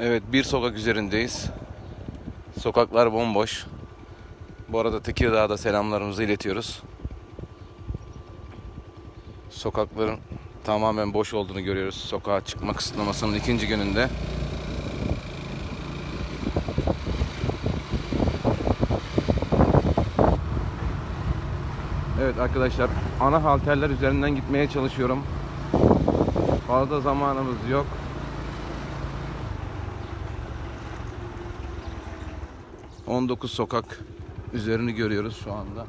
Evet bir sokak üzerindeyiz. Sokaklar bomboş. Bu arada Tekirdağ'da selamlarımızı iletiyoruz. Sokakların tamamen boş olduğunu görüyoruz. Sokağa çıkma kısıtlamasının ikinci gününde. Evet arkadaşlar ana halterler üzerinden gitmeye çalışıyorum. Fazla zamanımız yok. ...19 sokak üzerini görüyoruz şu anda.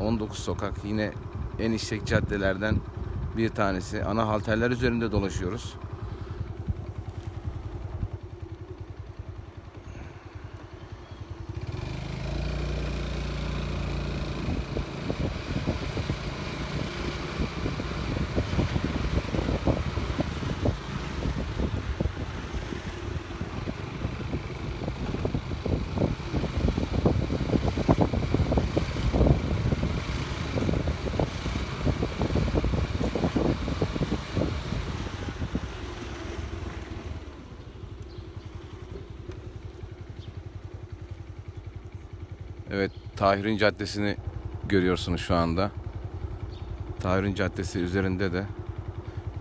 19 sokak yine en işlek caddelerden bir tanesi. Ana halterler üzerinde dolaşıyoruz. Evet, Tahir'in Caddesi'ni görüyorsunuz şu anda. Tahir'in Caddesi üzerinde de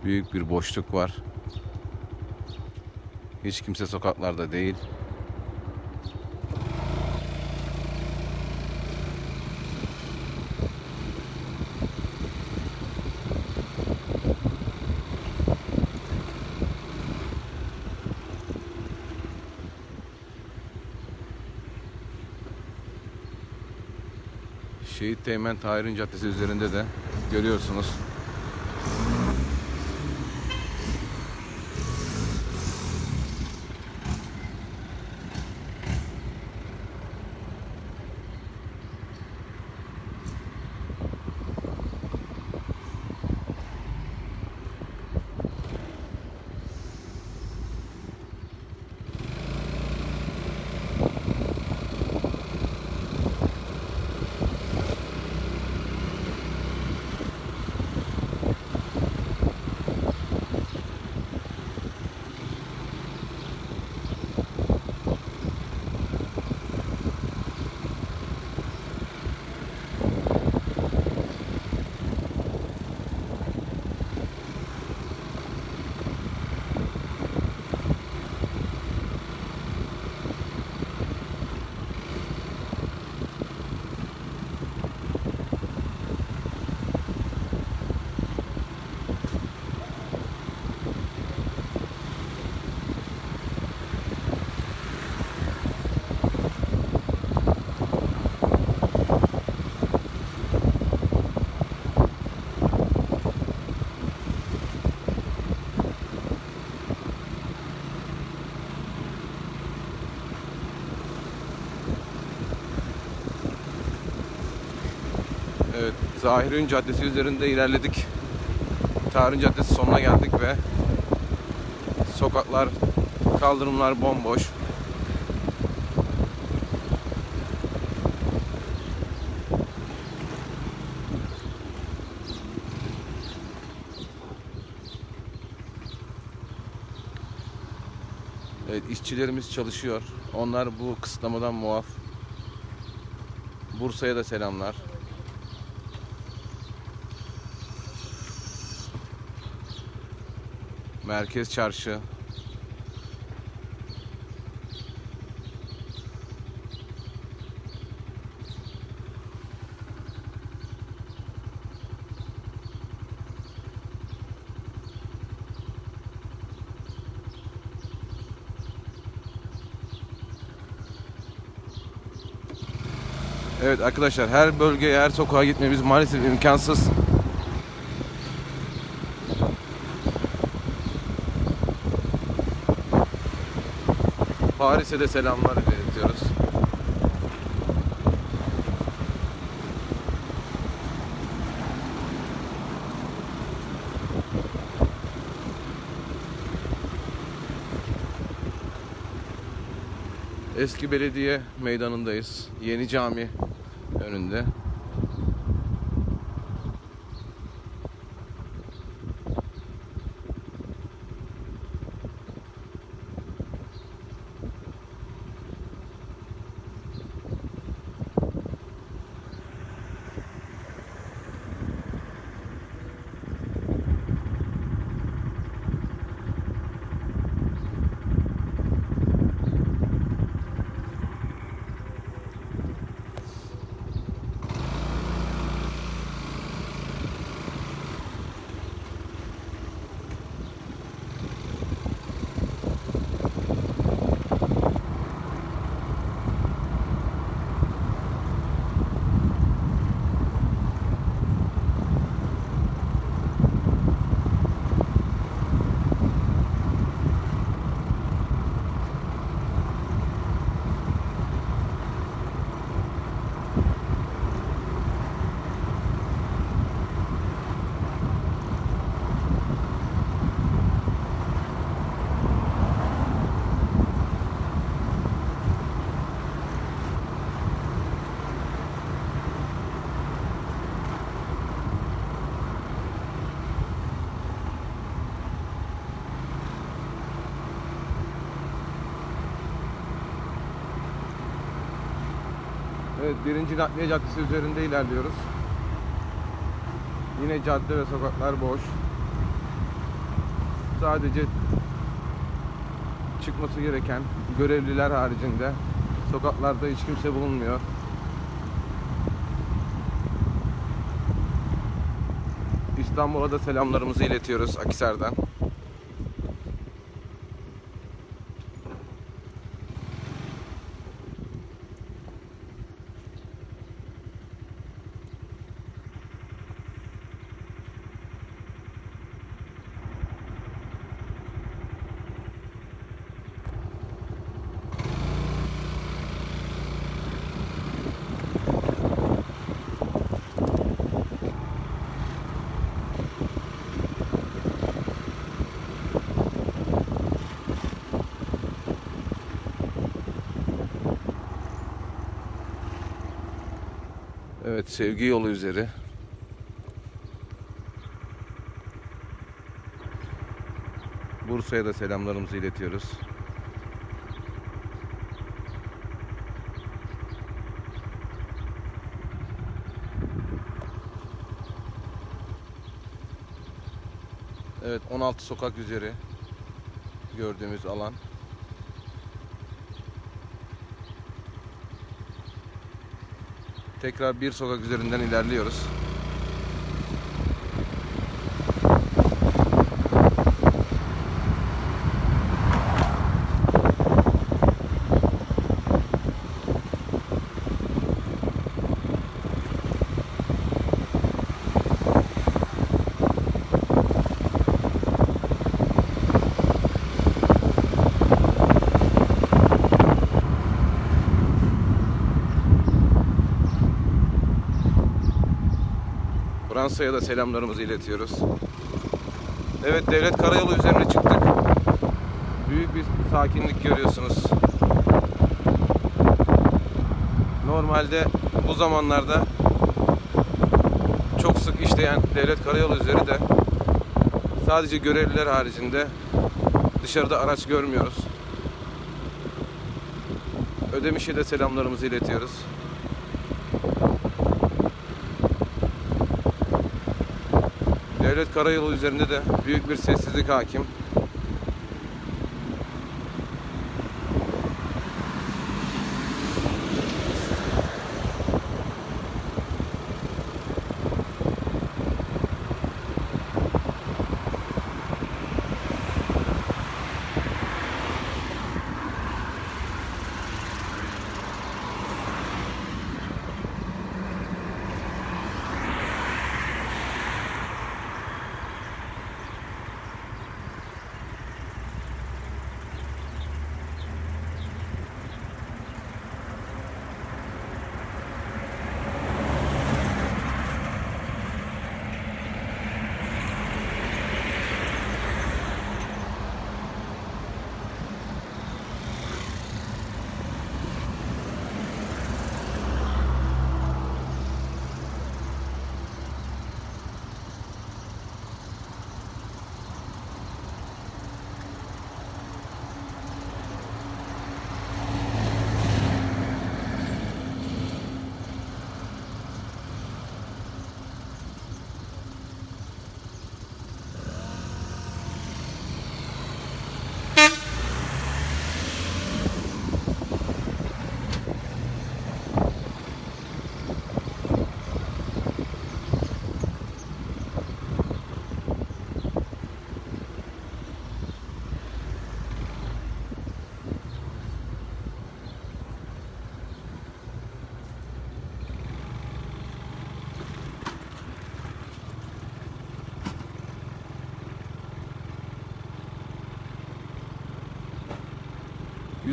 büyük bir boşluk var. Hiç kimse sokaklarda değil. Teğmen Tahir'in Caddesi üzerinde de görüyorsunuz. Tahir'in Caddesi üzerinde ilerledik. Tahir'in Caddesi sonuna geldik ve sokaklar, kaldırımlar bomboş. Evet, işçilerimiz çalışıyor. Onlar bu kısıtlamadan muaf. Bursa'ya da selamlar. Merkez Çarşı. Evet arkadaşlar her bölgeye, her sokağa gitmemiz maalesef imkansız. Paris'e de selamlar iletiyoruz. Eski belediye meydanındayız. Yeni cami önünde. Evet, birinci Nakliye Caddesi üzerinde ilerliyoruz. Yine cadde ve sokaklar boş. Sadece çıkması gereken görevliler haricinde sokaklarda hiç kimse bulunmuyor. İstanbul'a da selamlarımızı iletiyoruz Akisar'dan. Evet, sevgi yolu üzeri. Bursa'ya da selamlarımızı iletiyoruz. Evet, 16 sokak üzeri gördüğümüz alan. Tekrar bir sokak üzerinden ilerliyoruz. Fransa'ya da selamlarımızı iletiyoruz. Evet devlet karayolu üzerine çıktık. Büyük bir sakinlik görüyorsunuz. Normalde bu zamanlarda çok sık işleyen devlet karayolu üzeri de sadece görevliler haricinde dışarıda araç görmüyoruz. Ödemiş'e de selamlarımızı iletiyoruz. Devlet Karayolu üzerinde de büyük bir sessizlik hakim.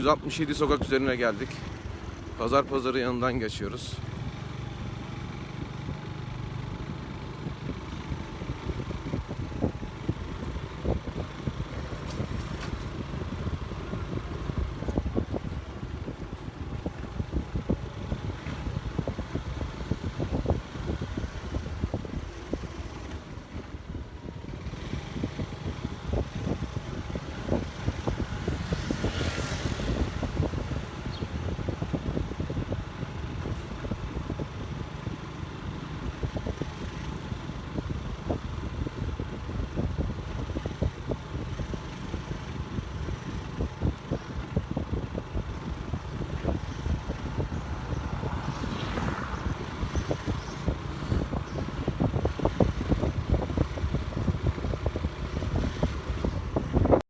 ...167 sokak üzerine geldik. Pazar pazarı yanından geçiyoruz.